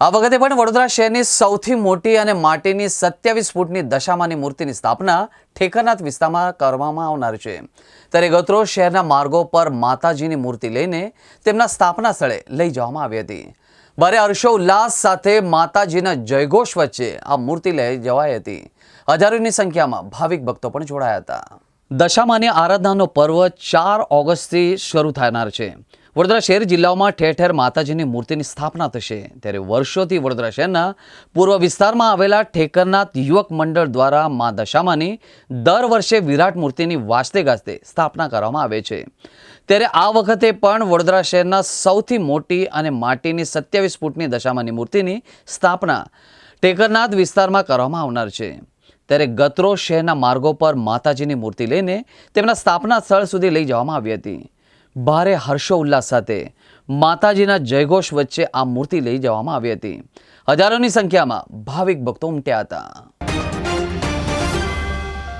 આ વખતે પણ વડોદરા શહેરની સૌથી મોટી અને માટીની સત્યાવીસ ફૂટની દશામાની મૂર્તિની સ્થાપના ઠેકરનાથ વિસ્તારમાં કરવામાં આવનાર છે. ત્યારે ગત્રો શહેરના માર્ગો પર માતાજીની મૂર્તિ લઈને તેમના સ્થાપના સ્થળે લઈ જવામાં આવી હતી. ભારે હર્ષોલ્લાસ સાથે માતાજીના જયઘોષ વચ્ચે આ મૂર્તિ લઈ જવાઈ હતી. હજારોની સંખ્યામાં ભાવિક ભક્તો પણ જોડાયા હતા. દશામાની આરાધનાનો પર્વ ચાર ઓગસ્ટથી શરૂ થનાર છે. વડોદરા શહેર જિલ્લાઓમાં ઠેર ઠેર માતાજીની મૂર્તિની સ્થાપના થશે. ત્યારે વર્ષોથી વડોદરા શહેરના પૂર્વ વિસ્તારમાં આવેલા ઠેકરનાથ યુવક મંડળ દ્વારા મા દશામાની દર વર્ષે વિરાટ મૂર્તિની વાજતે ગાજતે સ્થાપના કરવામાં આવે છે. ત્યારે આ વખતે પણ વડોદરા શહેરના સૌથી મોટી અને માટીની સત્યાવીસ ફૂટની દશામાની મૂર્તિની સ્થાપના ટેકરનાથ વિસ્તારમાં કરવામાં આવનાર છે. ત્યારે ગતરો શહેરના માર્ગો પર માતાજીની મૂર્તિ લઈને તેમના સ્થાપના સ્થળ સુધી લઈ જવામાં આવી હતી. ભારે હર્ષોલ્લાસ સાથે માતાજીના જયઘોષ વચ્ચે આ મૂર્તિ લઈ જવામાં આવી હતી. હજારોની સંખ્યામાં ભાવિક ભક્તો ઉમટ્યા હતા.